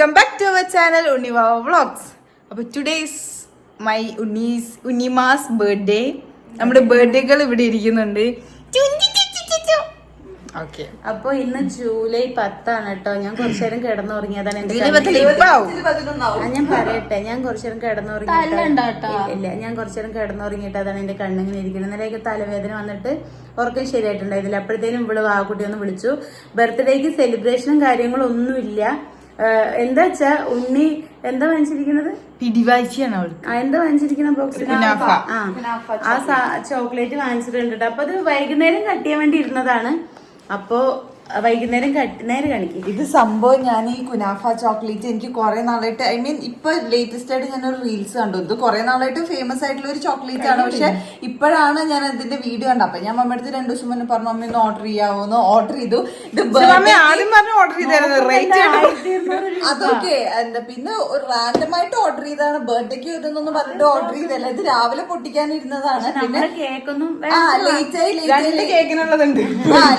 Welcome back to our channel Unnivava vlogs അപ്പോൾ today's my ഉണ്ണീസ് ഉണ്ണിമാസ് birthday നമ്മുടെ ബർത്ത്ഡേകൾ ഇവിടെ ഇരിക്കുന്നുണ്ട്. ഓക്കെ അപ്പൊ ഇന്ന് ജൂലൈ പത്താണ് കേട്ടോ ഞാൻ കുറച്ചു നേരം കിടന്നുറങ്ങിയതാണ് എന്റെ ഞാൻ പറയട്ടെ. ഞാൻ കുറച്ചു നേരം കിടന്നുറങ്ങിയിട്ട് ഇല്ല ഞാൻ കുറച്ചു നേരം കിടന്നുറങ്ങിയിട്ട് അതാണ് എന്റെ കണ്ണിങ്ങനെ ഇരിക്കുന്നത്. ഇന്നലെയൊക്കെ തലവേദന വന്നിട്ട് ഉറക്കം ശരിയായിട്ടുണ്ടായിരുന്നില്ല. അപ്പോഴത്തേനും ഇവൾ വാക്കുട്ടി ഒന്ന് വിളിച്ചു. ബർത്ത്ഡേക്ക് സെലിബ്രേഷനും കാര്യങ്ങളും ഒന്നുമില്ല. എന്താ വെച്ചാ ഉണ്ണി എന്താ വാങ്ങിച്ചിരിക്കുന്നത്? പിടിവാഴ്ചയാണ് അവൾക്ക് ആ, എന്താ വാങ്ങിച്ചിരിക്കുന്ന ബോക്സ് ആ ചോക്ലേറ്റ് വാങ്ങിച്ചിട്ടുണ്ട് ട്ടോ. അപ്പൊ അത് വൈകുന്നേരം കട്ട് ചെയ്യാൻ വേണ്ടി ഇരുന്നതാണ്. അപ്പോ വൈകുന്നേരം നേരം കാണിക്കും. ഇത് സംഭവം ഞാൻ ഈ കുനാഫ ചോക്ലേറ്റ് എനിക്ക് കുറെ നാളായിട്ട് ഐ മീൻ ഇപ്പൊ ലേറ്റസ്റ്റ് ആയിട്ട് ഞാൻ ഒരു റീൽസ് കണ്ടു. ഇത് കുറെ നാളായിട്ട് ഫേമസ് ആയിട്ടുള്ള ഒരു ചോക്ലേറ്റ് ആണ്. പക്ഷെ ഇപ്പോഴാണ് ഞാൻ അതിന്റെ വീഡിയോ കണ്ടത്. അപ്പൊ ഞാൻ മമ്മ അടുത്ത് രണ്ടു ദിവസം മുന്നേ പറഞ്ഞു മമ്മി ഒന്ന് ഓർഡർ ചെയ്യാവോന്ന്? ഓർഡർ ചെയ്തു. ഇത് ആദ്യം പറഞ്ഞു ഓർഡർ ചെയ്തായിരുന്നു. അതൊക്കെ എന്താ? പിന്നെ ഒരു റാൻഡം ആയിട്ട് ഓർഡർ ചെയ്തതാണ്. ബർത്ത്ഡേക്ക് വരുന്നൊന്നും പറഞ്ഞിട്ട് ഓർഡർ ചെയ്തല്ല ഇത് രാവിലെ പൊട്ടിക്കാനിരുന്നതാണ്. പിന്നെ കേക്കൊന്നും ആ ലേറ്റ് ആയി ലേറ്റ് ആയി.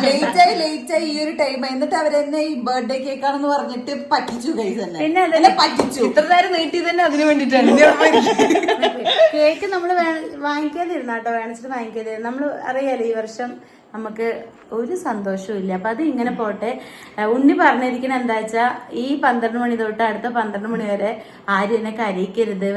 ലേറ്റ് ആയി ലേറ്റ് ആയി. ഈ ഒരു ടൈം എന്നിട്ട് അവരെന്നെ ഈ ബർത്ത്ഡേ കേക്കാണെന്ന് പറഞ്ഞിട്ട് പറ്റിച്ചു കൈ തന്നെ എന്നെ പറ്റിച്ചു. ഇത്ര നേരം നീട്ടി തന്നെ അതിന് വേണ്ടിട്ടാണ് കേക്ക് നമ്മൾ വാങ്ങിക്കാതിരുന്നാട്ടോ വേണിച്ചിട്ട് വാങ്ങിക്കാതിരുന്നു നമ്മൾ അറിയാലോ ഈ വർഷം നമുക്ക് ഒരു സന്തോഷവും ഇല്ല. അപ്പൊ അത് ഇങ്ങനെ പോട്ടെ. ഉണ്ണി പറഞ്ഞിരിക്കണ എന്താ വെച്ചാ ഈ പന്ത്രണ്ട് മണി തൊട്ട് അടുത്ത പന്ത്രണ്ട് മണി വരെ ആരും എന്നെ കരയിക്കരുത്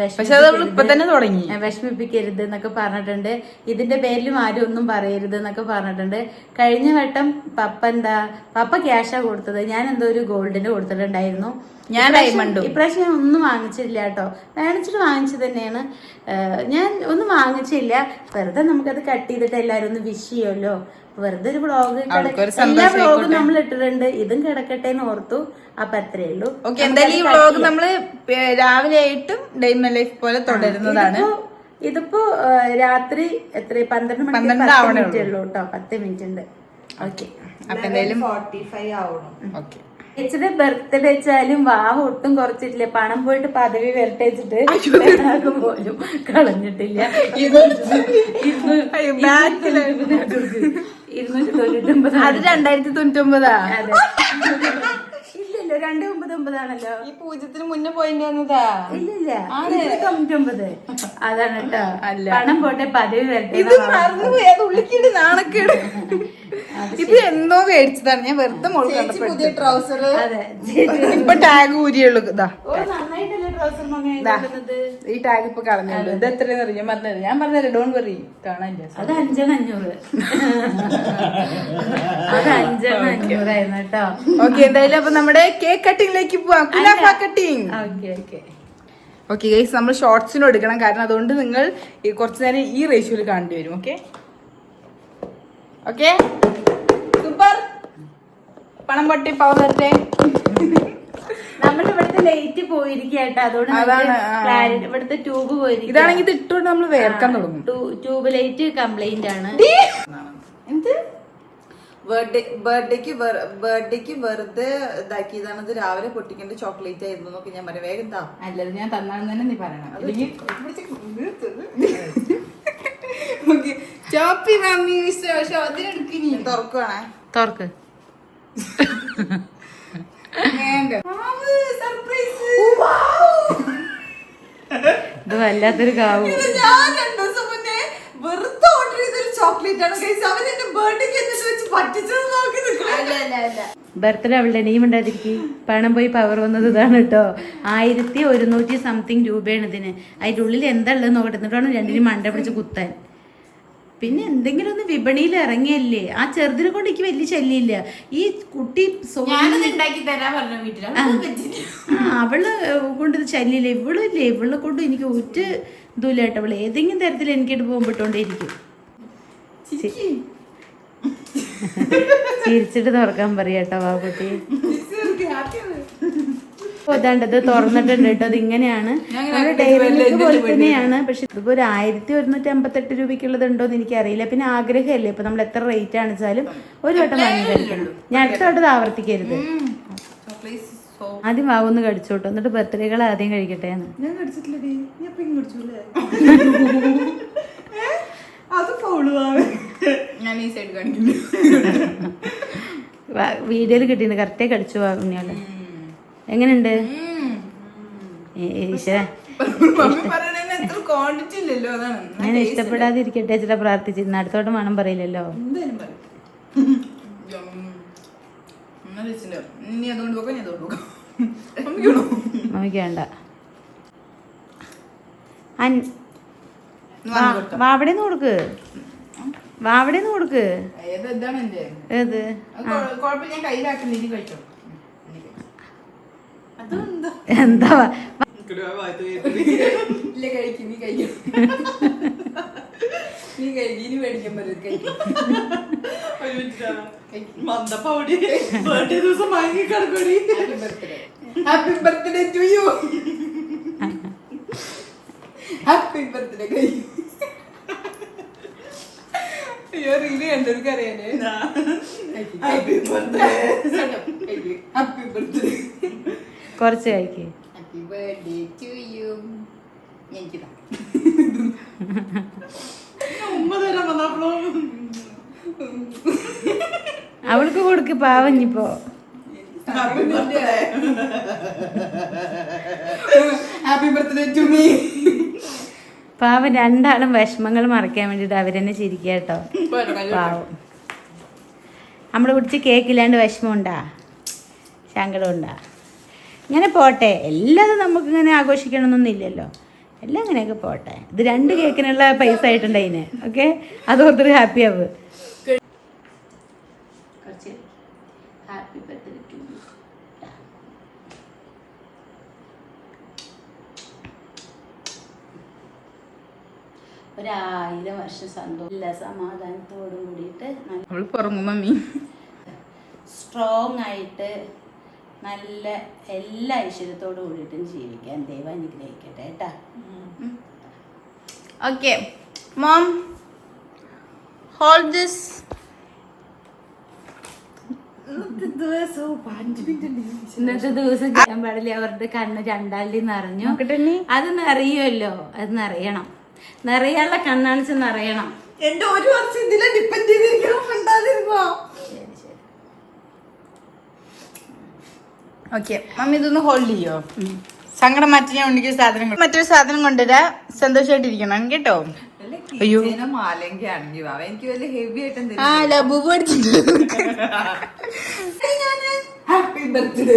തുടങ്ങി. വിഷമിപ്പിക്കരുത് എന്നൊക്കെ പറഞ്ഞിട്ടുണ്ട്. ഇതിന്റെ പേരിലും ആരും ഒന്നും പറയരുത് എന്നൊക്കെ പറഞ്ഞിട്ടുണ്ട്. കഴിഞ്ഞ വട്ടം പപ്പ എന്താ പപ്പ ക്യാഷാ കൊടുത്തത്. ഞാൻ എന്തോ ഒരു ഗോൾഡിന് കൊടുത്തിട്ടുണ്ടായിരുന്നു. ഞാൻ ഉം. ഇപ്രാവശ്യം ഞാൻ ഒന്നും വാങ്ങിച്ചില്ല കേട്ടോ. വേണിച്ചിട്ട് വാങ്ങിച്ചത് തന്നെയാണ്. ഞാൻ ഒന്നും വാങ്ങിച്ചില്ല. വെറുതെ നമുക്കത് കട്ട് ചെയ്തിട്ട് എല്ലാരും ഒന്ന് വിഷ് ചെയ്യുമല്ലോ. വെറുതെ ഒരു ബ്ലോഗ് എല്ലാ ബ്ലോഗും നമ്മൾ ഇട്ടിട്ടുണ്ട്. ഇതും കിടക്കട്ടെ എന്ന് ഓർത്തു. അപ്പൊ അത്രേ ഉള്ളൂ. ഓക്കെ എന്തായാലും ഈ ബ്ലോഗ് നമ്മൾ രാവിലെ ആയിട്ടും മൈ ലൈഫ് പോലെ തുടരുന്നതാണ്. ഇതിപ്പോ- രാത്രി എത്ര പന്ത്രണ്ട് മണിക്ക് പന്ത്രണ്ട് പത്ത് ആവണേ മിനിറ്റ് ഉള്ളൂ. കേട്ടോ. പത്ത് മിനിറ്റ് ഉണ്ട് ഓക്കെ. അപ്പൊ എന്തായാലും ഓക്കെ. ചേച്ചിയുടെ ബർത്ത്ഡേ വെച്ചാലും വാഹ ഒട്ടും കുറച്ചിട്ടില്ല. പണം പോയിട്ട് പദവി വരട്ടേച്ചിട്ട് പോലും കളഞ്ഞിട്ടില്ല. ഇരുന്നൂറ്റി തൊണ്ണൂറ്റി ഒമ്പത് അത് രണ്ടായിരത്തി തൊണ്ണൂറ്റി ഒമ്പതാ അതെ. രണ്ട് ഒമ്പത് ഒമ്പതാണല്ലോ. ഈ പൂജ്യത്തിന് മുന്നേ പോയിന്റ് ഇല്ലില്ല ഇല്ല. തൊണ്ണൂറ്റൊമ്പത്. അതാണ് കേട്ടോ. അല്ല. പണം പോട്ടെ പതിവ് വരട്ടെ ഇത് മറന്നുപോയി. അത് ഉള്ളിക്കേട് നാണക്കേട്. ഇത് എന്തോ മേടിച്ചതാണ്. ഞാൻ വെറുതെ മുഴുവൻ കണ്ടപ്പോ ട്രൗസർ അതെ. ഇപ്പൊ ടാഗ് ഊരിയുള്ളൂ. ഇതാ. ഈ ടാഗ് ഇപ്പൊ കളഞ്ഞുള്ളൂ ഇത് എത്രയെന്ന് അറിയാം? ഞാൻ പറഞ്ഞത് ഞാൻ പറഞ്ഞത് ഡോൺ വെറി കാണാൻ അത് അത് കേട്ടോ. ഓക്കെ എന്തായാലും അപ്പൊ നമ്മുടെ കേക്ക് കട്ടിങ്ങിലേക്ക് പോവാം. Cutting okay okay okay guys നമ്മൾ ഷോർട്സിനും എടുക്കണം. കാരണം അതുകൊണ്ട് നിങ്ങൾ കുറച്ച് നേരം ഈ റേഷ്യോയിൽ കാണേണ്ടി വരും. ഓക്കെ ഓക്കെ സൂപ്പർ പണം പൊട്ടി പവർ തരട്ടെ. ലൈറ്റ് പോയിരിക്കുക കേട്ടോ. അതുകൊണ്ട്. ക്ലാരിറ്റി ഇവിടുത്തെ ട്യൂബ് പോയിരിക്കും. ഇതാണെങ്കിൽ ഇത് ഇട്ടുകൊണ്ട് നമ്മൾ വേർക്കാൻ തുടങ്ങും. ട്യൂബ് ലൈറ്റ് കംപ്ലൈന്റ് ആണ്. എന്ത്? ബർത്ത്ഡേ ബർത്ത്ഡേക്ക് ബർത്ത്ഡേക്ക് വെറുതെ ഇതാക്കിയതാണ്. ഇത് രാവിലെ പൊട്ടിക്കേണ്ട ചോക്ലേറ്റ് ആയിരുന്നു എന്നൊക്കെ ഞാൻ പറയാം. വേഗം താ അല്ലത് ഞാൻ തന്നാന്ന് തന്നെ നീ പറയണം. ചോപ്പി മമ്മി അതിനെടുക്കിനി തുറക്കുവാണേ. തുറക്ക്. ഇത് വല്ലാത്തൊരു കാവും. ഞാൻ രണ്ടു ദിവസം മുന്നേ വെറുതെ ഓർഡർ ചെയ്തൊരു ചോക്ലേറ്റ് ആണ് കഴിച്ചത് അവൻ എന്റെ ബർത്ത്ഡേക്ക് എന്നിട്ട് വെച്ച് പറ്റിച്ചത് നോക്കി നിൽക്കണം ബർത്ത്ഡേ അവളുടെ നെയ്മ് ഉണ്ടായിരിക്കി. പണം പോയി പവർ വന്നത് ഇതാണ് കേട്ടോ ആയിരത്തി ഒരുന്നൂറ്റി സംതിങ് രൂപയാണ് ഇതിന്. അതിന്റെ ഉള്ളിൽ എന്താ ഉള്ളത് നോക്കട്ടെ. എന്നിട്ടാണ് വേണം രണ്ടിനും മണ്ട പിടിച്ച് കുത്താൻ. പിന്നെ എന്തെങ്കിലും ഒന്ന് വിപണിയിൽ ഇറങ്ങിയല്ലേ? ആ ചെറുതിനെ കൊണ്ട് എനിക്ക് വലിയ ശല്യമില്ല. ഈ കുട്ടി അവൾ കൊണ്ട് ശല്യമില്ല. ഇവളില്ലേ? ഇവളെ കൊണ്ട് എനിക്ക് ഒറ്റ ഇതുമില്ല കേട്ടോ. അവൾ ഏതെങ്കിലും തരത്തിൽ എനിക്കിട്ട് പോകുമ്പോട്ടോണ്ടേയിരിക്കും ചിരിച്ചിട്ട് തുറക്കാൻ പറയാട്ടോ ആ കേട്ടോ. അതാണ്ടത് തുറന്നിട്ടുണ്ട് കേട്ടോ. അത് ഇങ്ങനെയാണ്. നമ്മുടെ ഡെയിലി മിൽക്ക് പോലെ തന്നെയാണ്. പക്ഷെ ഇതിപ്പോ ഒരു ആയിരത്തി ഒരുന്നൂറ്റി അമ്പത്തെട്ട് രൂപയ്ക്കുള്ളത് ഉണ്ടോ എന്ന് എനിക്കറിയില്ല. പിന്നെ ആഗ്രഹമല്ലേ? ഇപ്പൊ നമ്മൾ എത്ര റേറ്റ് ആണെച്ചാലും ഒരു വട്ടം വാങ്ങി കഴിക്കണം. ഞാൻ അടുത്ത വട്ടം ഇത് ആവർത്തിക്കരുത്. ആദ്യം വാവൊന്ന് കടിച്ചോട്ടോ എന്നിട്ട് ബർത്ത്ഡേകൾ ആദ്യം കഴിക്കട്ടെ എന്ന്. ഞാൻ വീഡിയോയിൽ കിട്ടിയിട്ടുണ്ട്. കറക്റ്റേ കടിച്ചു വാങ്ങുന്നയാൾ എങ്ങനെയുണ്ട്? ഞാൻ ഇഷ്ടപ്പെടാതിരിക്കട്ടെ ചില പ്രാർത്ഥിച്ചിരുന്നു അടുത്തോട്ട് മണം പറയില്ലല്ലോ. മമ്മിക്ക് വേണ്ട. വാവിടെ നിന്ന് കൊടുക്ക്. വാവിടെ നിന്ന് കൊടുക്ക്. ഏത് കിടക്കൂടി happy birthday happy birthday to you happy birthday കഴിക്കും. അയ്യോ റീൽ കണ്ടവർക്ക് അറിയാനേ ഹാപ്പി ബർത്ത്ഡേ ഹാപ്പി ബർത്ത്ഡേ കുറച്ച് കഴിക്ക്. ഹാപ്പി ബർത്ത്ഡേ ടു യു അവൾക്ക് കൊടുക്ക് പാവഞ്ഞിപ്പോ ഹാപ്പി ബർത്ത്ഡേ ടു മീ പാവം രണ്ടാളും വിഷമങ്ങൾ മറക്കാൻ വേണ്ടിട്ട് അവരെന്നെ ചിരിക്കുക കേട്ടോ. പാവം. നമ്മൾ കുടിച്ച് കേക്കില്ലാണ്ട് വിഷമമുണ്ടാ? സങ്കടമുണ്ടാ ഇങ്ങനെ പോട്ടെ. എല്ലാതും നമുക്ക് ഇങ്ങനെ ആഘോഷിക്കണമെന്നൊന്നുമില്ലല്ലോ. എല്ലാം അങ്ങനെയൊക്കെ പോട്ടെ. ഇത് രണ്ട് കേക്കിനുള്ള പൈസ ആയിട്ടുണ്ട് അതിന്. ഓക്കെ? അത് ഓർത്തിട്ട് ഹാപ്പി ആവ്. ഹാപ്പി ബർത്ത്ഡേ ടു ഒരായിരം വർഷം സന്തോഷം സമാധാനത്തോടും കൂടിയിട്ട് നല്ല അവൾ പുറങ്ങും മമ്മി. സ്ട്രോങ് ആയിട്ട് നല്ല എല്ലാ ഐശ്വര്യത്തോടു കൂടിയിട്ടും ജീവിക്കാൻ ദൈവം അനുഗ്രഹിക്കട്ടെ കേട്ടാ? ഓക്കെ. മോം ഹോൾഡ് ദിസ് ഇന്നത്തെ ദിവസം ചെയ്യാൻ പാടില്ല. അവരുടെ കണ്ണ് ചണ്ടാലി നിറഞ്ഞു. അത് നിറയുമല്ലോ. അത് നിറയണം. നിറയാനുള്ള കണ്ണാണിച്ച് നിറയണം. എന്റെ ഒരു വർഷം ഇതിലെ ഡിപ്പെൻഡ് ചെയ്തിരിക്കണം ഉണ്ടാതിരുന്നോ ശരി ശരി ഓക്കെ മമ്മി ഇതൊന്ന് ഹോൾഡ് ചെയ്യോ? സങ്കടം മാറ്റി ഞാൻ ഉണ്ടെങ്കിൽ സാധനം കൊണ്ട്- മറ്റൊരു സാധനം കൊണ്ടുവരാ. സന്തോഷമായിട്ടിരിക്കണം കേട്ടോ. അയ്യോ. എനിക്ക് വലിയ ഹെവി ആയിട്ട് ആ ലബു ഹാപ്പി ബർത്ത്ഡേ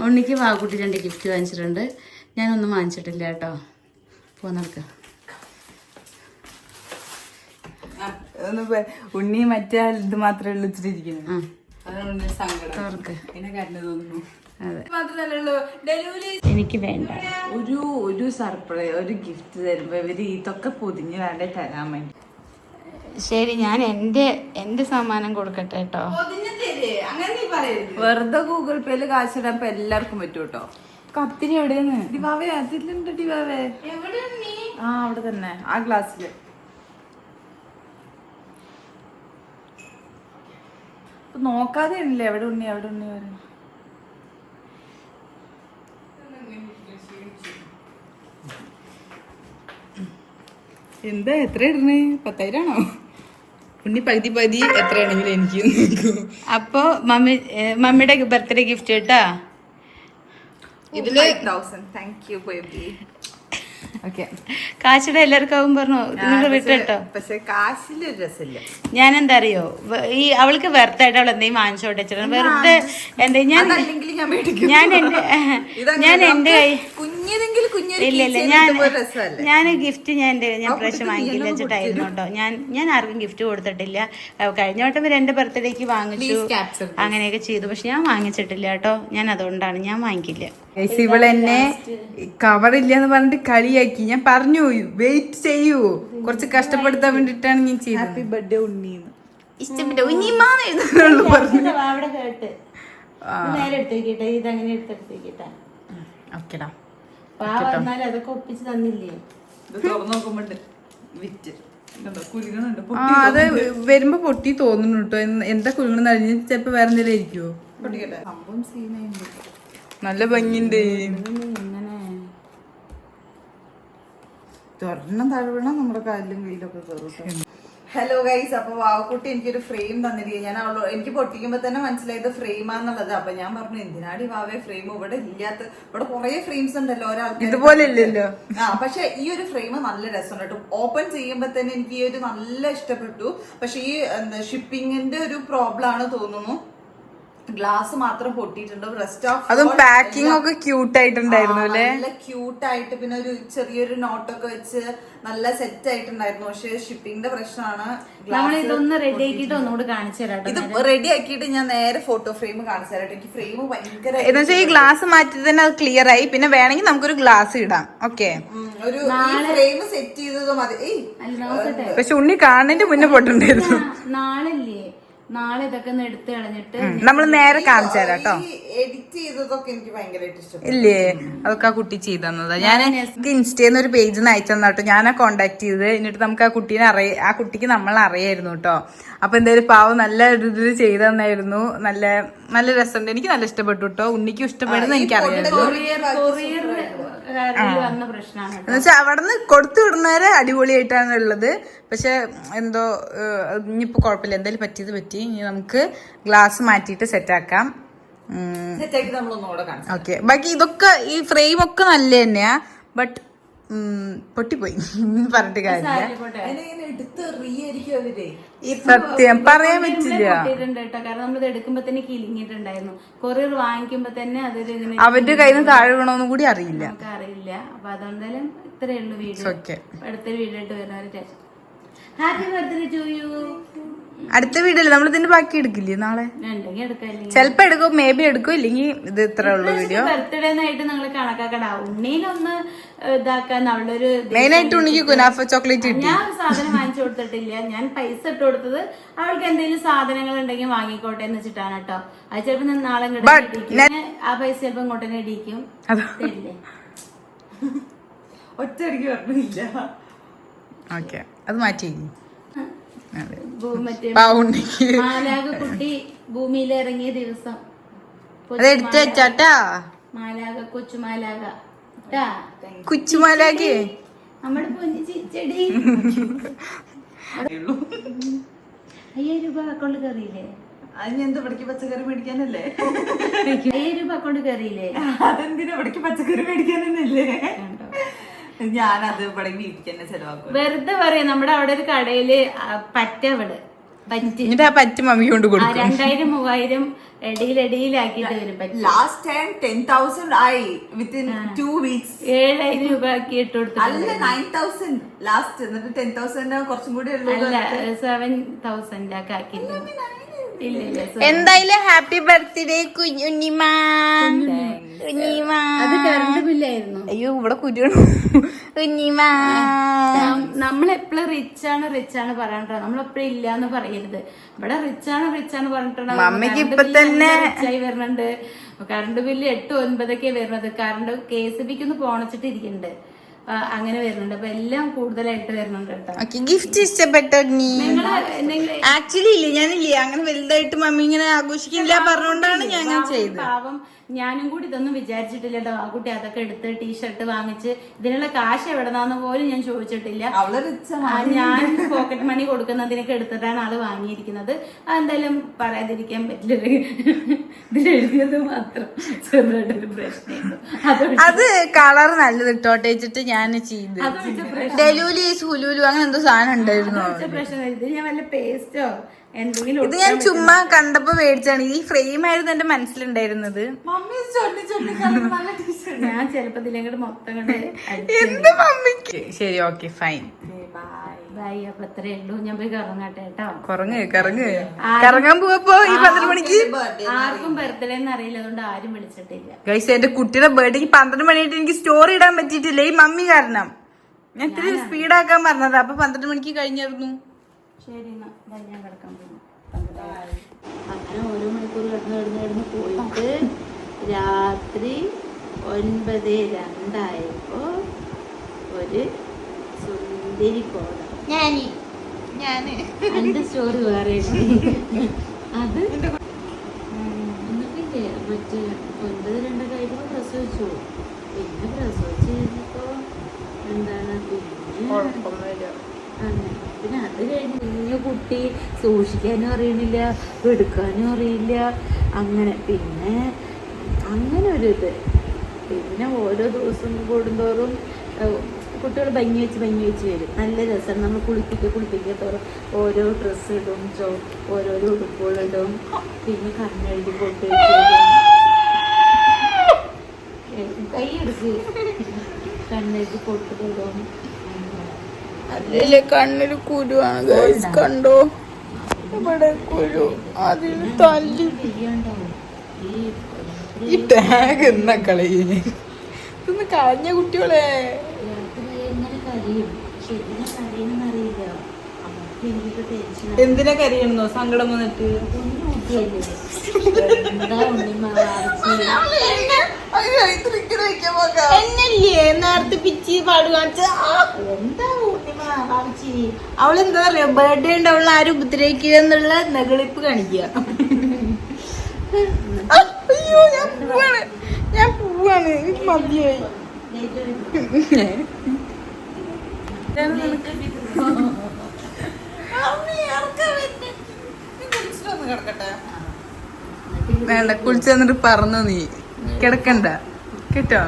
ഉണ്ണിക്ക് വാക്കുട്ടി രണ്ട് ഗിഫ്റ്റ് വാങ്ങിച്ചിട്ടുണ്ട്. ഞാനൊന്നും വാങ്ങിച്ചിട്ടില്ല കേട്ടോ. പോന്നർക്ക് ഉണ്ണി മറ്റേ ഇത് മാത്രമേ ഉള്ളൂ ആ. എനിക്ക് വേണ്ട. ഒരു ഒരു സർപ്രൈസ് ഒരു ഗിഫ്റ്റ് തരുമ്പോ ഇവർ ഇതൊക്കെ പൊതിഞ്ഞ് വേണ്ട തരാൻ വേണ്ടി? ശരി ഞാൻ എന്റെ എന്റെ സമ്മാനം കൊടുക്കട്ടെ കേട്ടോ അങ്ങനെ നീ പറയരുത്. വെറുതെ ഗൂഗിൾ പേയിൽ കാശിടാൻ ഇപ്പൊ എല്ലാവർക്കും പറ്റും കേട്ടോ കത്തിരി എവിടെയാണ് അതിലുണ്ട് ആ അവിടെ തന്നെ ആ ഗ്ലാസ്സിൽ ഇപ്പൊ നോക്കാതെ ഇല്ലേ? എവിടെ ഉണ്ണി? എവിടെ ഉണ്ണി വരും? എന്താ? എത്ര ഇടണേ പത്തായിരാണോ? ഉണ്ണി പകുതി പകുതി എത്രയാണെങ്കിലും എനിക്ക് അപ്പൊ മമ്മി മമ്മിയുടെ ബർത്ത്ഡേ ഗിഫ്റ്റ് കേട്ടാ? ഇതിൽ thousand thank you baby okay കാശിടെ എല്ലാവർക്കും ആവും പറഞ്ഞു നിങ്ങൾ വിട്ടോ പക്ഷെ കാശിലൊരു രസമില്ല. ഞാൻ എന്താ അറിയോ ഈ അവൾക്ക് വെറുതെ ആയിട്ട് അവൾ എന്തെങ്കിലും വാങ്ങിച്ചോട്ടെ വെറുതെ എന്തെങ്കിലും ഞാൻ ഞാൻ എന്റെ ഞാൻ എന്റെ കൈ ഇല്ല ഇല്ല ഞാൻ ഒരു രസമല്ലേ? ഞാൻ ഗിഫ്റ്റ് ഞാൻ എന്റെ ഞാൻ പ്രാവശ്യം yellow വെച്ചിട്ടായിരുന്നു കേട്ടോ ഞാൻ ഞാൻ ആർക്കും ഗിഫ്റ്റ് കൊടുത്തിട്ടില്ല. കഴിഞ്ഞ വട്ടം എന്റെ ബർത്ത്ഡേക്ക് വാങ്ങിച്ചു. അങ്ങനെയൊക്കെ ചെയ്തു. പക്ഷെ ഞാൻ വാങ്ങിച്ചിട്ടില്ല കേട്ടോ. ഞാൻ അതുകൊണ്ടാണ് ഞാൻ വാങ്ങിക്കില്ല. ഇവളെന്നെ കവറില്ല എന്ന് പറഞ്ഞിട്ട് കളിയാക്കി. ഞാൻ പറഞ്ഞു വെയിറ്റ് ചെയ്യൂ. കുറച്ച് കഷ്ടപ്പെടുത്താൻ വേണ്ടിട്ടാണ് ഞാൻ ചെയ്തത്. ഹാപ്പി ബർത്ത്ഡേ ഉണ്ണീന്ന്. ഇഷ്ടപ്പെട്ടു ഉണ്ണിമാന്ന് എഴുതുന്നുള്ളൂ പറഞ്ഞു. അവിടെ കേട്ട്. നേരെ എടുത്ത് വെക്കട്ടെ ഇത് അങ്ങനെ എടുത്തെടുത്ത് വെക്കട്ടെ ഓക്കെടാ. അതൊക്കെ ഒപ്പിച്ച് തന്നില്ലേ? ഇത് തുറന്നു നോക്കുമ്പോണ്ട് വിറ്റ്. ഇതുണ്ടോ, കുലുങ്ങുന്നുണ്ട് ആ അത് വരുമ്പോ പൊട്ടി തോന്നുന്നു കേട്ടോ എന്താ കുലുങ്ങുന്ന അറിഞ്ഞ ചിലപ്പോ വേറെ എന്തെങ്കിലും ആയിരിക്കുമോ പൊട്ടിക്കട്ടെ. സംഭവം സീനുണ്ട് നല്ല ഭംഗിണ്ട്. തുറന്ന തഴുവണം നമ്മുടെ കാലിലും കയ്യിലൊക്കെ കയറും ഹലോ ഗൈസ് അപ്പൊ വാവക്കുട്ടി എനിക്കൊരു ഫ്രെയിം തന്നിരിക്കുക ഞാൻ അവളോ എനിക്ക് പൊട്ടിക്കുമ്പോ തന്നെ മനസ്സിലായത് ഫ്രെയിമാന്നുള്ളത് അപ്പൊ ഞാൻ പറഞ്ഞു എന്തിനാടി വാവേ ഫ്രെയിം ഇവിടെ ഇല്ലാത്ത ഇവിടെ കുറെ ഫ്രെയിംസ് ഉണ്ടല്ലോ ഒരാൾക്ക് ഇതുപോലെ ഇല്ലല്ലോ. ആ പക്ഷെ ഈ ഒരു ഫ്രെയിം നല്ല രസമുണ്ട് കേട്ടോ. ഓപ്പൺ ചെയ്യുമ്പോ തന്നെ എനിക്ക് ഈ ഒരു നല്ല ഇഷ്ടപ്പെട്ടു. പക്ഷെ ഈ എന്താ ഷിപ്പിങ്ങിന്റെ ഒരു പ്രോബ്ലം ആണ് തോന്നുന്നു. ഗ്ലാസ് മാത്രം പൊട്ടിയിട്ടുണ്ട്. റെസ്റ്റ് ഓഫ് അതും പാക്കിംഗ് ഒക്കെ ക്യൂട്ട് ആയിട്ടുണ്ടായിരുന്നു അല്ലേ? നല്ല ക്യൂട്ട് ആയിട്ട് പിന്നെ ഒരു ചെറിയൊരു നോട്ടൊക്കെ വെച്ച് നല്ല സെറ്റ് ആയിട്ടുണ്ടായിരുന്നു. പക്ഷെ ഷിപ്പിംഗിന്റെ പ്രശ്നമാണ്. നമ്മൾ ഇതൊന്ന് റെഡി ആക്കിയിട്ട് ഒന്നുകൂടി കാണിച്ചു തരാം ഇത് റെഡി ആക്കിയിട്ട് ഞാൻ നേരെ ഫോട്ടോ ഫ്രെയിം കാണിച്ചു തരാം എനിക്ക് ഫ്രെയിം ഭയങ്കര എന്ന് വെച്ചാൽ ഈ ഗ്ലാസ് മാറ്റി തന്നെ അത് ക്ലിയർ ആയി. പിന്നെ വേണമെങ്കിൽ നമുക്കൊരു ഗ്ലാസ് ഇടാം. ഓക്കെ ഒരു ഫ്രെയിം സെറ്റ് ചെയ്തത് മതി. പക്ഷെ ഉണ്ണി കാണുന്നതിന്റെ മുന്നേ പോട്ടുണ്ടായിരുന്നു നാളല്ലേ? നാളെ ഇതൊക്കെ ഒന്ന് എടുത്തു കളഞ്ഞിട്ട് നമ്മൾ നേരെ കാണിച്ചു തരാം കേട്ടോ. എഡിറ്റ് ചെയ്തതൊക്കെ എനിക്ക് ഭയങ്കരമായിട്ട് ഇഷ്ടപ്പെട്ടു. ഇല്ലേ? അതൊക്കെ ആ കുട്ടി ചെയ്തു തന്നതാ ഞാൻ എനിക്ക് ഇൻസ്റ്റയിൽ ഒരു പേജ് നിന്ന് അയച്ചു തന്നാട്ടോ. ഞാൻ ആ കോണ്ടാക്ട് ചെയ്ത് എന്നിട്ട് നമുക്ക് ആ കുട്ടീനെ അറിയ ആ കുട്ടിക്ക് നമ്മൾ അറിയായിരുന്നു കേട്ടോ. അപ്പൊ എന്തായാലും പാവം നല്ല ഒരു ഇതിൽ ചെയ്തു തന്നായിരുന്നു. നല്ല നല്ല രസമുണ്ട്. എനിക്ക് നല്ല ഇഷ്ടപ്പെട്ടു കേട്ടോ. ഉണ്ണിക്ക് ഇഷ്ടപ്പെടുന്ന എനിക്ക് അറിയായിരുന്നു അവിടെ നിന്ന് കൊടുത്തു വിടുന്നവരെ അടിപൊളിയായിട്ടാണ് ഉള്ളത്. പക്ഷെ എന്തോ ഇനിയിപ്പോ കുഴപ്പമില്ല. എന്തായാലും പറ്റിയത് പറ്റി. ഇനി നമുക്ക് ഗ്ലാസ് മാറ്റിയിട്ട് സെറ്റാക്കാം ഓക്കെ ബാക്കി ഇതൊക്കെ ഈ ഫ്രെയിം ഒക്കെ നല്ല തന്നെയാ. ബട്ട് പൊട്ടിപ്പോയി. പറഞ്ഞിട്ട് കാര്യമില്ല. റീയായിരിക്കും സത്യം. പറയാൻ പറ്റില്ല. അവന്റെ കയ്യിൽ നിന്ന് താഴെ വീണോന്നും കൂടി അറിയില്ല. അറിയില്ല അപ്പൊ അതുകൊണ്ടാലും ഇത്രയേ ഉള്ളൂ വീഡിയോ. ഓക്കെ അടുത്തൊരു വീഡിയോ ആയിട്ട് വരുന്നവര് ഹാപ്പി ബർത്ത്ഡേ ടു യു അടുത്ത വീഡിയോ നമ്മൾ ഇതിന്റെ ബാക്കി എടുക്കില്ലേ നാളെ? ചെലപ്പോ എടുക്കാം മേ ബി എടുക്കും ഇല്ലെങ്കിൽ ഇത് ഇത്ര ഉള്ളു വീഡിയോ. ബർത്ത്ഡേ ആയിട്ട് നിങ്ങൾ കണക്കാക്കട ഉണ്ണീനൊന്ന് ഇതാക്കാൻ അവളൊരു മെയിൻ ആയിട്ട് ഉണ്ണിക്ക് കുനാഫ ചോക്ലേറ്റ് കിട്ടി. ഞാൻ സാധനം വാങ്ങിച്ചു കൊടുത്തിട്ടില്ല. ഞാൻ പൈസ ഇട്ട് കൊടുത്തത് അവൾക്ക് എന്തെങ്കിലും സാധനങ്ങൾ ഉണ്ടെങ്കിൽ വാങ്ങിക്കോട്ടെ എന്ന് വെച്ചിട്ടാണ് കേട്ടോ. അത് ചിലപ്പോ നാളെ ആ പൈസ ചിലപ്പോ ഇങ്ങോട്ട് തന്നെ ഇടിക്കും. ഒറ്റ ഒരിക്കലും ഓക്കെ അത് മാറ്റി മറ്റേ മാലാക കുട്ടി ഭൂമിയിൽ ഇറങ്ങിയ ദിവസം. അത് എടുത്ത് വെച്ചാട്ടാ മാലാക കൊച്ചുമാലാക ട്ടാ. കുച്ചുമാലാക്ക് നമ്മുടെ പൊന്നു ചിച്ചടി അയ്യായിരം രൂപ അക്കൗണ്ട് കയറിയില്ലേ? അതിന് എന്ത് ഇവിടേക്ക് പച്ചക്കറി മേടിക്കാനല്ലേ? അയ്യായിരം രൂപ അക്കൗണ്ട് കയറിയില്ലേ? അതെന്തിനാ ഇവിടേക്ക് പച്ചക്കറി മേടിക്കാനല്ലേ? ഞാനത് ഇവിടെ വീട്ടിൽ തന്നെ ചെലവാക്കും. വെറുതെ പറയാം നമ്മുടെ അവിടെ ഒരു കടയിൽ പറ്റ എന്നിട്ട് ആ പറ്റി മമ്മി കൊണ്ട് കൊടുക്കും. രണ്ടായിരം മൂവായിരം ഇടയിലിടയിലാക്കിയിട്ട് വരും ലാസ്റ്റ് ടൈം ടെൻ തൗസൻഡ് ആയി. വിത്തിൻ ടു വീക്സ് ഏഴായിരം രൂപ ആക്കി ഇട്ട് കൊടുത്തു അല്ല നയൻ തൗസൻഡ് ലാസ്റ്റ് എന്നിട്ട് ടെൻ തൗസൻഡ് കുറച്ചും കൂടി അല്ല സെവൻ തൗസൻഡ് ഒക്കെ ആക്കിയിട്ട് ഇല്ല ഇല്ല seven. എന്തായാലും ഹാപ്പി ബർത്ത്ഡേ കുഞ്ഞുണ്ണിമ. കുഞ്ഞിമ അയ്യോ ഇവിടെ കുരുണു കുഞ്ഞിമാ നമ്മളെപ്പോഴും റിച്ച് ആണ് റിച്ച് ആണ് പറഞ്ഞിട്ടോ നമ്മളെപ്പോഴും ഇല്ല എന്ന് പറയരുത്. ഇവിടെ റിച്ച് ആണ് റിച്ച് ആണ് പറഞ്ഞിട്ടുണ്ടോ മമ്മിക്ക് ഇപ്പൊ തന്നെ- റിച്ചായി വരുന്നുണ്ട്. കറണ്ട് ബില്ല് എട്ട് ഒൻപതൊക്കെ വരുന്നത്. കറണ്ട് കെ എസ് ബിക്ക് ഒന്ന് പോണച്ചിട്ട് ഇരിക്കുന്നുണ്ട് അങ്ങനെ വരുന്നുണ്ട്. അപ്പൊ എല്ലാം കൂടുതലായിട്ട് വരുന്നുണ്ട് കേട്ടോ. ഗിഫ്റ്റ് ഇഷ്ടപ്പെട്ടോ ആക്ച്വലി ഇല്ല ഞാനില്ലേ. അങ്ങനെ വലുതായിട്ട് മമ്മി ഇങ്ങനെ ആഘോഷിക്കില്ല പറഞ്ഞുകൊണ്ടാണ് ഞാൻ ചെയ്തത്. പാവം ഞാനും കൂടി ഇതൊന്നും വിചാരിച്ചിട്ടില്ല. കേട്ടോ ആ കുട്ടി അതൊക്കെ എടുത്ത് ടീഷർട്ട് വാങ്ങിച്ച് ഇതിനുള്ള കാശ് എവിടെന്നാന്ന് പോലും ഞാൻ ചോദിച്ചിട്ടില്ല. ഞാൻ പോക്കറ്റ് മണി കൊടുക്കുന്നതിനൊക്കെ എടുത്തിട്ടാണ് ആൾ വാങ്ങിയിരിക്കുന്നത്. അതെന്തായാലും പറയാതിരിക്കാൻ പറ്റില്ല. ഇതിലെഴുതിയത് മാത്രം ചെറുതായിട്ടൊരു പ്രശ്നമായിരുന്നു അത് കളർ നല്ലത് ഇട്ടോട്ടെ വെച്ചിട്ട് ഞാൻ ചെയ്തു. ഡെലൂലീസ് ഹുലൂലു അങ്ങനെ എന്തോ സാധനം ഉണ്ടായിരുന്നു പ്രശ്നം. ഞാൻ വല്ല പേസ്റ്റോ ഇത് ഞാൻ ചുമ്മാ കണ്ടപ്പോ മേടിച്ചാണ് ഈ ഫ്രെയിം ആയിരുന്നു എന്റെ മനസ്സിലുണ്ടായിരുന്നത്. ഞാൻ ചെലപ്പോ ഇതിലെങ്കിലും മൊത്തം എന്ത് മമ്മിക്ക്? ശരി ഓക്കെ ഫൈൻ. ബൈ അപ്പൊ അത്രേ ഉള്ളൂ. ഞാൻ പോയി കറങ്ങട്ടെ കേട്ടോ. കറങ്ങ് കറങ്ങ്. കറങ്ങാൻ പോവപ്പോ ഈ പന്ത്രണ്ട് മണിക്ക്? ആർക്കും ബർത്ത്ഡേ എന്ന് അറിയില്ല. അതുകൊണ്ട് ആരും വിളിച്ചിട്ടില്ല. ഗൈസ് എന്റെ കുട്ടിയുടെ ബർത്ത്ഡേക്ക് പന്ത്രണ്ട് മണിയായിട്ട് എനിക്ക് സ്റ്റോറി ഇടാൻ പറ്റിയിട്ടില്ല. ഈ മമ്മി കാരണം. ഞാൻ ഇത്തിരി സ്പീഡാക്കാൻ പറഞ്ഞതാ. അപ്പൊ പന്ത്രണ്ട് മണിക്ക് കഴിഞ്ഞായിരുന്നു. ശരി എന്നാ. ഞാൻ കിടക്കാൻ അങ്ങനെ ഓരോ മണിക്കൂർ കിടന്ന് കിടന്ന് കിടന്ന് പോയിട്ട് രാത്രി ഒൻപത് രണ്ടായപ്പോ ഒരു സുന്ദരി കോട. ഞാൻ ഞാൻ എന്റെ സ്റ്റോറി വേറെ. അത് എന്നിട്ടില്ലേ മറ്റേ ഒൻപത് രണ്ടൊക്കെ ആയപ്പോ പ്രസവിച്ചു. പിന്നെ പ്രസവിച്ച് കഴിഞ്ഞപ്പോ എന്താണ്? പിന്നെ അങ്ങനെ പിന്നെ അത് കഴിഞ്ഞ് കുഞ്ഞു കുട്ടി സൂക്ഷിക്കാനും അറിയണില്ല എടുക്കാനും അറിയില്ല. അങ്ങനെ പിന്നെ അങ്ങനെ ഒരു ഇത്. പിന്നെ ഓരോ ദിവസം കൂടുന്തോറും കുട്ടികൾ ഭംഗി വെച്ച് ഭംഗി വെച്ച് വരും. നല്ല രസമാണ്. നമ്മൾ കുളിപ്പിക്കുക കുളിപ്പിക്കത്തോറും ഓരോ ഡ്രസ്സ് ഇടും ചോ ഓരോരോ ഉടുപ്പുകളിടും. പിന്നെ കണ്ണെഴുതി പൊട്ടി കൈ എടുക്ക്. കണ്ണെഴുതി പൊട്ടിടും അല്ലേ കണ്ണിൽ കുരുവാണ്. ഗൈസ് കണ്ടോ? ഇവിടെ കുരു അതിന് തല്ലി. ഈ ടാഗ് എന്ന കളി? ഇതൊന്ന് കളഞ്ഞ കുട്ടികളെ. എന്തിനാ കരയണെന്നോ? സങ്കടം വന്നിട്ട്. എന്നല്ലേ? നേരത്തെ എന്താ അവളെന്താ പറയാ ബർത്ത്ഡേ ഉണ്ട് ആരും ഉപദ്രവിക്കുക എന്നുള്ള നെകളിപ്പ് അയ്യോ ഞാൻ പോവാണ്. ഞാൻ പോവാണ്. മതിയായി. വേണ്ട കുളിച്ചു വന്നിട്ട് പറഞ്ഞു നീ. കിടക്കണ്ട. കേട്ടോ?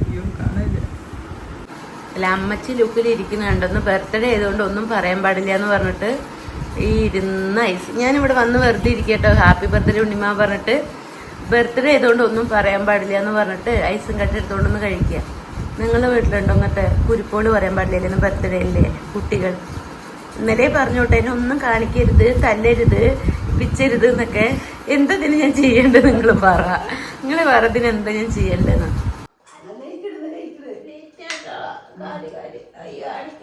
അയ്യോ അല്ല അമ്മച്ചി ലുക്കിൽ ഇരിക്കുന്നുണ്ടെന്ന് ബർത്ത്ഡേ ആയതുകൊണ്ട് ഒന്നും പറയാൻ പാടില്ല എന്ന് പറഞ്ഞിട്ട് ഈ ഇരുന്ന ഐസ്. ഞാനിവിടെ വന്ന് വെറുതെ ഇരിക്കട്ടോ. ഹാപ്പി ബർത്ത്ഡേ ഉണ്ണിമ പറഞ്ഞിട്ട് ബർത്ത്ഡേ ആയതുകൊണ്ട് ഒന്നും പറയാൻ പാടില്ല എന്ന് പറഞ്ഞിട്ട് ഐസും കട്ട് എടുത്തുകൊണ്ടൊന്ന് കഴിക്കുക നിങ്ങളുടെ വീട്ടിലുണ്ടോ അങ്ങനത്തെ കുരുപ്പോട് പറയാൻ പാടില്ല ബർത്ത്ഡേ അല്ലേ? കുട്ടികൾ. ഇന്നലെ പറഞ്ഞോട്ടെ എന്നെ ഒന്നും കാണിക്കരുത് തല്ലരുത് പിച്ചരുത് എന്നൊക്കെ. എന്തതിന് ഞാൻ ചെയ്യേണ്ടത്? നിങ്ങൾ പറ. നിങ്ങൾ പറ എന്താ ഞാൻ ചെയ്യേണ്ടതെന്ന്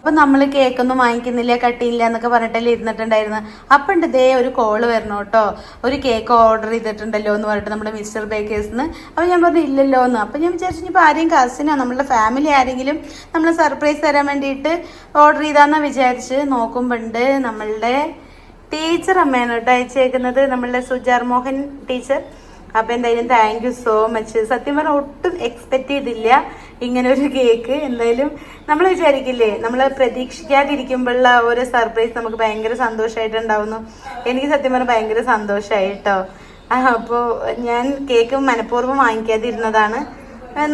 അപ്പൊ നമ്മൾ കേക്കൊന്നും വാങ്ങിക്കുന്നില്ല കട്ടിയില്ല എന്നൊക്കെ പറഞ്ഞിട്ടല്ലേ ഇരുന്നിട്ടുണ്ടായിരുന്നു. അപ്പൊ ഉണ്ട് ദേ ഒരു കോൾ വരണം കേട്ടോ. ഒരു കേക്ക് ഓർഡർ ചെയ്തിട്ടുണ്ടല്ലോ എന്ന് പറഞ്ഞിട്ട് നമ്മുടെ മിസ്റ്റർ ബേക്കേഴ്സ് എന്ന് അപ്പൊ ഞാൻ പറഞ്ഞു ഇല്ലല്ലോ എന്ന്. അപ്പൊ ഞാൻ വിചാരിച്ചു ഇപ്പൊ ആരെയും കസിനോ നമ്മളുടെ ഫാമിലി ആരെങ്കിലും നമ്മൾ സർപ്രൈസ് തരാൻ വേണ്ടിയിട്ട് ഓർഡർ ചെയ്താന്ന് വിചാരിച്ച് നോക്കുമ്പോണ്ട് നമ്മളുടെ ടീച്ചർ അമ്മയാണ് കേട്ടോ അയച്ചേക്കുന്നത് നമ്മളുടെ സുജാർ മോഹൻ ടീച്ചർ അപ്പൊ എന്തായാലും താങ്ക് യു സോ മച്ച് സത്യം പറഞ്ഞാൽ ഒട്ടും എക്സ്പെക്ട് ചെയ്തില്ല ഇങ്ങനെ ഒരു കേക്ക് എന്തായാലും നമ്മൾ വിചാരിക്കില്ലേ നമ്മൾ പ്രതീക്ഷിക്കാതിരിക്കുമ്പോഴുള്ള ഓരോ സർപ്രൈസ് നമുക്ക് ഭയങ്കര സന്തോഷമായിട്ടുണ്ടാവുന്നു എനിക്ക് സത്യം പറഞ്ഞാൽ ഭയങ്കര സന്തോഷമായി കേട്ടോ അപ്പോൾ ഞാൻ കേക്ക് മനഃപൂർവം വാങ്ങിക്കാതിരുന്നതാണ്.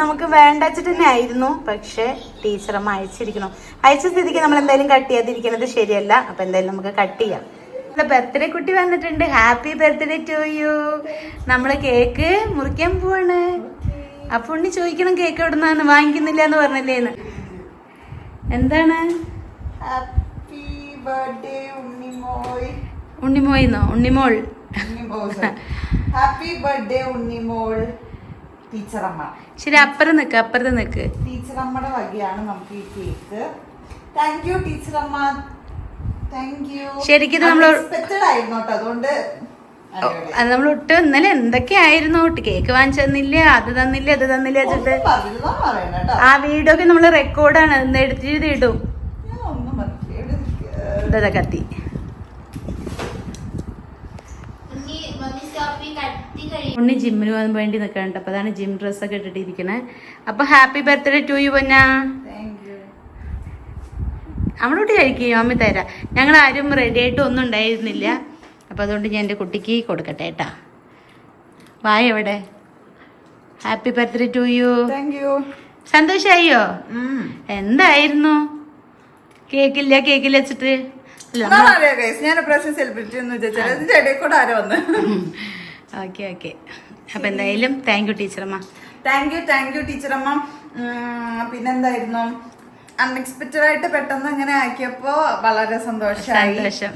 നമുക്ക് വേണ്ടച്ചിട്ട് തന്നെ ആയിരുന്നു പക്ഷേ ടീച്ചറമ്മ അയച്ചിരിക്കണം അയച്ച സ്ഥിതിക്ക് നമ്മൾ എന്തായാലും കട്ട് ചെയ്യാതിരിക്കുന്നത് ശരിയല്ല. അപ്പൊ എന്തായാലും നമുക്ക് കട്ട് ചെയ്യാം. ബർത്ത്ഡേ കുട്ടി വന്നിട്ടുണ്ട്. ഹാപ്പി ബർത്ത്ഡേ ടു യു നമ്മൾ കേക്ക് മുറിക്കാൻ പോവാണ്. അപ്പൊ ഉണ്ണി ചോദിക്കണം കേക്ക് എവിടുന്നാണ്? വാങ്ങിക്കുന്നില്ല എന്ന് പറഞ്ഞില്ലേന്ന്. എന്താണ്? ഉണ്ണിമോയിന്നോ? ഉണ്ണിമോൾ. Happy birthday Unnimol. ടീച്ചറമ്മ. ശരി അപ്പുറം നിക്ക് അപ്പുറത്ത് നിക്ക്. ടീച്ചറമ്മയുടെ വകയാണ് നമുക്ക് ഈ കേക്ക് താങ്ക് യു ടീച്ചറമ്മ. ശരിക്കും ഇത് കേട്ടോ അതുകൊണ്ട്. അത് നമ്മൾ ഒട്ടും ഇന്നലെ എന്തൊക്കെയായിരുന്നു കേക്ക് വാങ്ങിച്ചു തന്നില്ല അത് തന്നില്ല അത് തന്നില്ല വെച്ചിട്ട്. ആ വീഡിയോ ഒക്കെ നമ്മൾ റെക്കോർഡാണ് ഇന്ന് എടുത്തിട്ട് ഇടും എന്താ. ഇതാ കത്തി. ഉണ്ണി ജിമ്മിന് പോകാൻ വേണ്ടി നിൽക്കണ്ട അപ്പൊ അതാണ് ജിം ഡ്രസ്സൊക്കെ ഇട്ടിട്ടിരിക്കണേ. അപ്പൊ ഹാപ്പി ബർത്ത്ഡേ ടു യു പൊന്നാ. Thank you. നമ്മളോട്ട് കഴിക്കും അമ്മ തരാം. ഞങ്ങൾ ആരും റെഡി ആയിട്ട് ഒന്നും ഉണ്ടായിരുന്നില്ല. അപ്പം അതുകൊണ്ട് ഞാൻ എന്റെ കുട്ടിക്ക് കൊടുക്കട്ടെ കേട്ടാ. വായ എവിടെ? Happy birthday to you you. സന്തോഷായോ. എന്തായിരുന്നു? കേക്കില്ല കേക്കില്ല വെച്ചിട്ട്. ഞാൻ സെലിബ്രിറ്റി എന്ന് വിചാരിച്ചാൽ ഓക്കെ ഓക്കെ അപ്പൊ എന്തായാലും താങ്ക് യു ടീച്ചറമ്മ താങ്ക് യു താങ്ക് യു ടീച്ചറമ്മ പിന്നെന്തായിരുന്നു അൺഎക്സ്പെക്റ്റഡ് ആയിട്ട് പെട്ടെന്ന് അങ്ങനെ ആക്കിയപ്പോ വളരെ സന്തോഷമായി സന്തോഷം.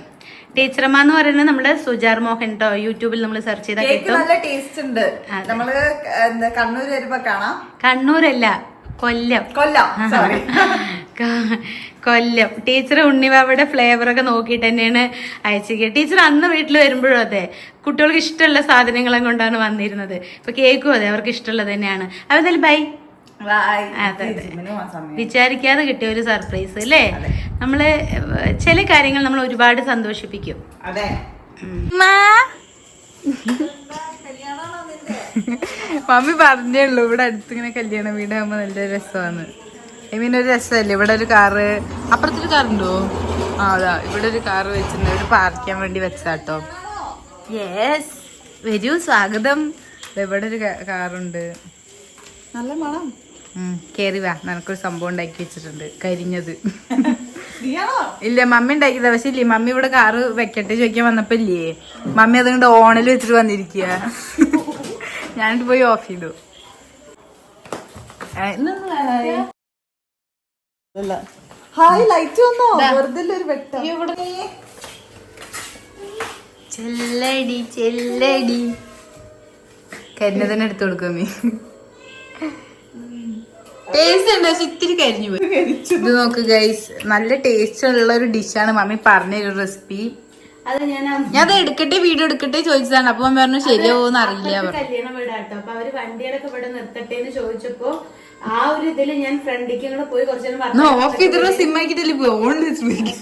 ടീച്ചറമ്മ എന്ന് പറയുന്നത് നമ്മുടെ സുജാർ മോഹൻ കേട്ടോ യൂട്യൂബിൽ നമ്മൾ സെർച്ച് ചെയ്താൽ കേക്ക് നല്ല ടേസ്റ്റ് ഉണ്ട്. നമ്മൾ എന്താ കണ്ണൂർ വരുമ്പോ കാണാം. കണ്ണൂരല്ല Kollam. Kollam sorry Kollam. Teacher flavour ഒക്കെ നോക്കിയിട്ട് തന്നെയാണ് അയച്ചിരിക്കുക ടീച്ചർ അന്ന് വീട്ടിൽ വരുമ്പോഴും അതെ കുട്ടികൾക്ക് ഇഷ്ടമുള്ള സാധനങ്ങളും കൊണ്ടാണ് വന്നിരുന്നത്. ഇപ്പൊ കേക്കും അതെ അവർക്ക് ഇഷ്ടമുള്ളത് തന്നെയാണ്. അപ്പൊ ബൈ വിചാരിക്കാതെ കിട്ടിയ ഒരു സർപ്രൈസ് അല്ലേ? നമ്മൾ ചില കാര്യങ്ങൾ നമ്മൾ ഒരുപാട് സന്തോഷിപ്പിക്കും. അതെ. മമ്മി പറഞ്ഞേ ഉള്ളൂ ഇവിടെ അടുത്തിങ്ങനെ കല്യാണം വീടാകുമ്പോ നല്ല രസമാണ്. ഐ മീൻ ഒരു രസമല്ലേ? ഇവിടെ ഒരു കാറ് അപ്പുറത്തൊരു കാറുണ്ടോ? ആ അതാ ഇവിടെ ഒരു കാറ് വെച്ചിട്ടുണ്ട്. ഇവിടെ പാർക്ക് ചെയ്യാൻ വേണ്ടി വെച്ചാട്ടോ. യെസ് വരൂ സ്വാഗതം. ഇവിടെ ഒരു കാറുണ്ട്. നല്ല മണം. കേറി വാ. നിനക്കൊരു സംഭവം ഉണ്ടാക്കി വെച്ചിട്ടുണ്ട്. കരിഞ്ഞത്. ഇല്ല മമ്മി ഉണ്ടാക്കിയതാ. പക്ഷെ ഇല്ലേ മമ്മി ഇവിടെ കാറ് വെക്കട്ടെ ചോദിക്കാൻ വന്നപ്പോ ഇല്ലേ മമ്മി അതുകൊണ്ട് ഓണിൽ വെച്ചിട്ട് വന്നിരിക്കുക ഞാനിട്ട് പോയി ഓഫ് ചെയ്തു. ഹായ് ലൈറ്റ് വന്നോ? വെറുതെ ഒരു വെട്ടം. ചെല്ലടി ചെല്ലടി. കരിഞ്ഞതന്നെ എടുത്തു കൊടുക്കും ടേസ്റ്റ് ഉണ്ട് ഇത്തിരി കരിഞ്ഞു ഇത് നോക്ക് ഗൈസ് നല്ല ടേസ്റ്റ് ഉള്ള ഒരു ഡിഷാണ് മമ്മി പറഞ്ഞൊരു റെസിപ്പി അത് ഞാൻ അത് എടുക്കട്ടെ വീഡിയോ എടുക്കട്ടെ ചോദിച്ചതാണ്. അപ്പൊ പറഞ്ഞു ശരിയാവോന്ന് അറിയില്ല കല്യാണം വീടാട്ടോ അപ്പൊ അവർ വണ്ടികളൊക്കെ ഇവിടെ നിർത്തട്ടെ എന്ന് ചോദിച്ചപ്പോ ആ ഒരു ഇതിൽ ഞാൻ ഫ്രണ്ടിക്ക് കൂടെ പോയി കുറച്ചു നേരം പറഞ്ഞു ഓഫ് ചെയ്തിട്ട് സിം ആക്കിട്ടല്ലേ പോയി ഓൺ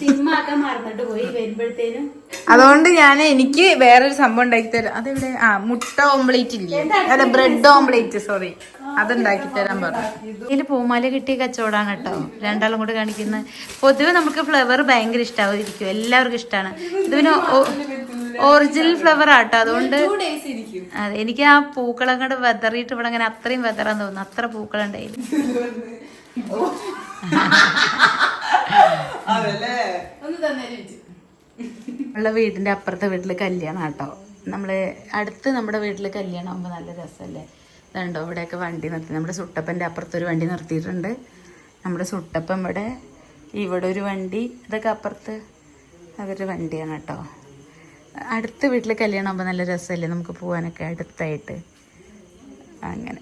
സിമ്മാക്കാൻ മറന്നിട്ട് പോയി വരുമ്പോഴത്തേനും. അതുകൊണ്ട് ഞാൻ എനിക്ക് വേറൊരു സംഭവം ഉണ്ടാക്കി തരാം. അതെവിടെ? ആ മുട്ട ഓംപ്ലേറ്റ് ഇല്ലേ? അല്ല ബ്രെഡ് ഓംപ്ലേറ്റ് സോറി അതുണ്ടാക്കി തരാൻ പറഞ്ഞു. ഇതിൽ പൂമാല കിട്ടിയ കച്ചവടമാണ് കേട്ടോ. രണ്ടാളും കൂടെ കാണിക്കുന്നത് പൊതുവെ നമുക്ക് ഫ്ലവർ ഭയങ്കര ഇഷ്ടാവുമായിരിക്കും എല്ലാവർക്കും ഇഷ്ടമാണ് ഇത് പിന്നെ ഒറിജിനൽ ഫ്ലവർ ആട്ടോ അതുകൊണ്ട് അതെ എനിക്ക് ആ പൂക്കളങ്ങട് കൂടെ വെതറിയിട്ട് ഇവിടെ അങ്ങനെ അത്രയും വെതറാൻ തോന്നുന്നു. അത്ര പൂക്കളുണ്ടായിരുന്നു ഉള്ള വീടിന്റെ അപ്പുറത്തെ വീട്ടിൽ കല്യാണം ആട്ടോ. നമ്മൾ അടുത്ത് നമ്മുടെ വീട്ടിൽ കല്യാണം ആകുമ്പോൾ നല്ല രസമല്ലേ ഇതുണ്ടോ ഇവിടെയൊക്കെ വണ്ടി നിർത്തി. നമ്മുടെ സുട്ടപ്പന്റെ അപ്പുറത്തൊരു വണ്ടി നിർത്തിയിട്ടുണ്ട്. നമ്മുടെ സുട്ടപ്പൻ ഇവിടെ ഇവിടെ ഒരു വണ്ടി ഇതൊക്കെ അപ്പുറത്ത് അവരുടെ വണ്ടിയാണ് കേട്ടോ. അടുത്ത വീട്ടിൽ കല്യാണം ആകുമ്പോൾ നല്ല രസമല്ലേ നമുക്ക് പോകാനൊക്കെ അടുത്തായിട്ട്. അങ്ങനെ.